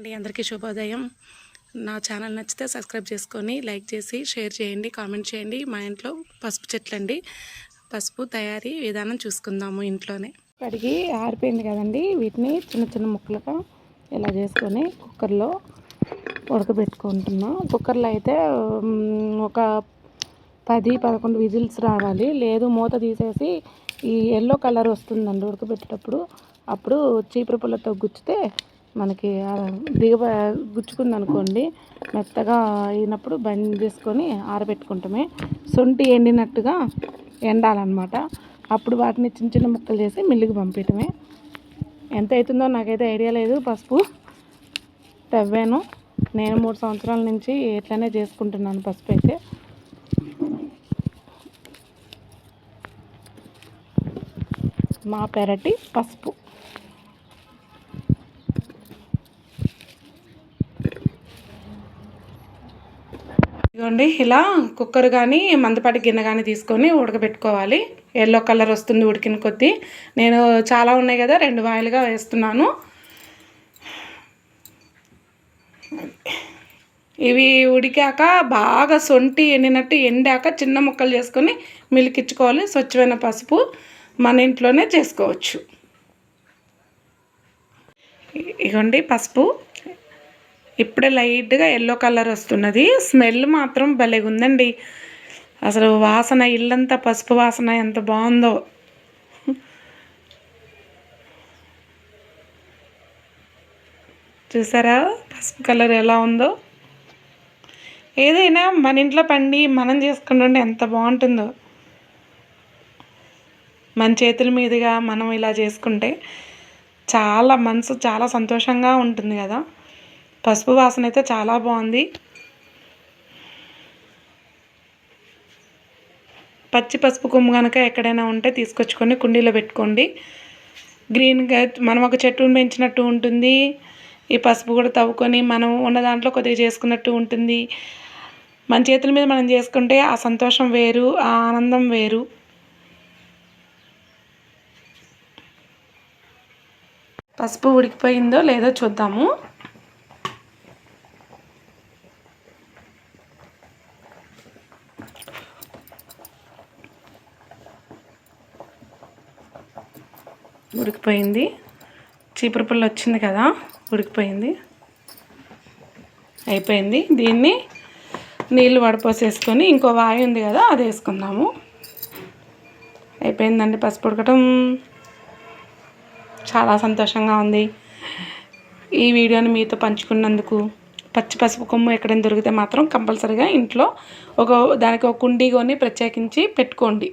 అండి. అందరికీ శుభోదయం. నా ఛానల్ నచ్చితే సబ్స్క్రైబ్ చేసుకొని లైక్ చేసి షేర్ చేయండి కామెంట్ చేయండి. మా ఇంట్లో పసుపు చెట్లండి. పసుపు తయారీ విధానం చూసుకుందాము ఇంట్లోనే. కడిగి ఆరిపోయింది కదండి. వీటిని చిన్న చిన్న ముక్కలుగా ఇలా చేసుకొని కుక్కర్లో ఉడకబెట్టుకుంటున్నాం. కుక్కర్లో అయితే ఒక పది పదకొండు విజిల్స్ రావాలి. లేదు మూత తీసేసి ఈ ఎల్లో కలర్ వస్తుందండి ఉడకబెట్టేటప్పుడు. అప్పుడు చీపురు పుల్లతో గుచ్చితే మనకి ఆ దిగ గుచ్చుకుంది అనుకోండి మెత్తగా అయినప్పుడు బంద్ చేసుకొని ఆరబెట్టుకుంటామే. సొంటి ఎండినట్టుగా ఎండాలన్నమాట. అప్పుడు వాటిని చిన్న చిన్న ముక్కలు చేసి మిల్లుకి పంపించటమే ఎంత అవుతుందో నాకైతే ఐడియా లేదు పసుపు తవ్వాను. నేను మూడు సంవత్సరాల నుంచి ఇట్లానే చేసుకుంటున్నాను పసుపు అయితే. మా పెరటి పసుపు. ఇదిగోండి ఇలా కుక్కర్ కానీ మందపాటి గిన్నె కానీ తీసుకొని ఉడకబెట్టుకోవాలి. ఎల్లో కలర్ వస్తుంది ఉడికిన కొద్దీ. నేను చాలా ఉన్నాయి కదా రెండు వాయిలుగా వేస్తున్నాను. ఇవి ఉడికాక బాగా సొంటి ఎండినట్టు ఎండాక చిన్న ముక్కలు చేసుకొని మిలికిచ్చుకోవాలి. స్వచ్ఛమైన పసుపు మన ఇంట్లోనే చేసుకోవచ్చు. ఇగోండి పసుపు. ఇప్పుడే లైట్గా ఎల్లో కలర్ వస్తున్నది. స్మెల్ మాత్రం భలే ఉందండి. అసలు వాసన ఇల్లంతా పసుపు వాసన ఎంత బాగుందో. చూసారా? పసుపు కలర్ ఎలా ఉందో. ఏదైనా మన ఇంట్లో పండి మనం చేసుకుంటుంటే ఎంత బాగుంటుందో. మన చేతుల మీదుగా మనం ఇలా చేసుకుంటే చాలా మనసు చాలా సంతోషంగా ఉంటుంది కదా. పసుపు వాసన అయితే చాలా బాగుంది. పచ్చి పసుపు కొమ్ము కనుక ఎక్కడైనా ఉంటే తీసుకొచ్చుకొని కుండీలో పెట్టుకోండి. గ్రీన్గా మనం ఒక చెట్టును పెంచినట్టు ఉంటుంది. ఈ పసుపు కూడా తవ్వుకొని మనం ఉన్న దాంట్లో కొద్దిగా చేసుకున్నట్టు ఉంటుంది. మన చేతుల మీద మనం చేసుకుంటే ఆ సంతోషం వేరు ఆ ఆనందం వేరు. పసుపు ఉడికిపోయిందో లేదో చూద్దాము. ఉడికిపోయింది. చీపురు పుల్ల వచ్చింది కదా ఉడికిపోయింది. అయిపోయింది. దీన్ని నీళ్ళు వడపోసేసుకొని ఇంకో వాయి ఉంది కదా అది వేసుకుందాము. అయిపోయిందండి పసుపు ఉడకటం. చాలా సంతోషంగా ఉంది. ఈ వీడియోని మీతో పంచుకున్నందుకు పచ్చి పసుపు కొమ్ము ఎక్కడైనా దొరికితే మాత్రం కంపల్సరీగా ఇంట్లో ఒక దానికి ఒక కుండీ కొని ప్రత్యేకించి పెట్టుకోండి.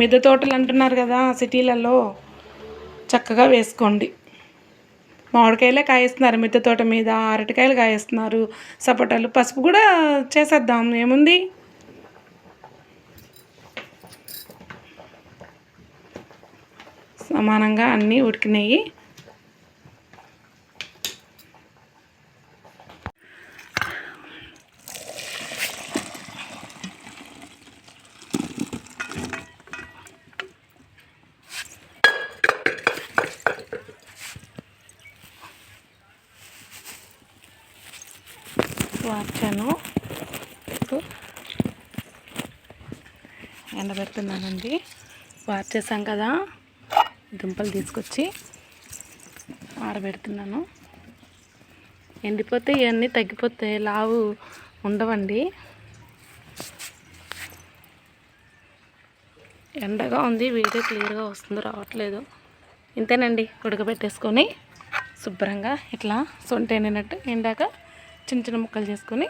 మిద్దె తోటలు అంటున్నారు కదా సిటీలలో చక్కగా వేసుకోండి. మామిడికాయలే కాయేస్తున్నారు మిద్దె తోట మీద అరటికాయలు కాయేస్తున్నారు సపోటాలు పసుపు కూడా చేసేద్దాం ఏముంది? సమానంగా అన్నీ ఉడికినాయి. వార్చాను. ఇప్పుడు ఎండబెడుతున్నానండి. వార్చేసాం కదా. దుంపలు తీసుకొచ్చి ఆరబెడుతున్నాను. ఎండిపోతే ఇవన్నీ తగ్గిపోతే లావు ఉండవండి. ఎండగా ఉంది వీడియో క్లియర్గా వస్తుంది రావట్లేదు. ఇంతేనండి ఉడకబెట్టేసుకొని శుభ్రంగా ఇట్లా సొంట ఎండాక చిన్న చిన్న ముక్కలు చేసుకొని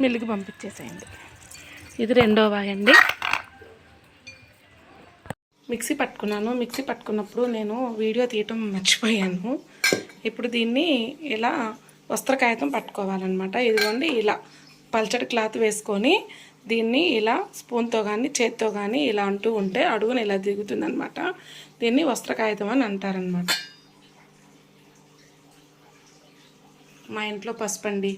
మిల్లుకి పంపించేసేయండి. ఇది రెండో వాయండి. మిక్సీ పట్టుకున్నాను. మిక్సీ పట్టుకున్నప్పుడు నేను వీడియో తీయటం మర్చిపోయాను. ఇప్పుడు దీన్ని ఇలా వస్త్ర కాగితం పట్టుకోవాలన్నమాట. ఇదిగోండి ఇలా పల్చటి క్లాత్ వేసుకొని దీన్ని ఇలా స్పూన్తో కానీ చేత్తో కానీ ఇలా అంటూ ఉంటే అడుగున ఇలా దిగుతుందనమాట దీన్ని వస్త్ర కాగితం అని అంటారనమాట మా ఇంట్లో పసుపు అండి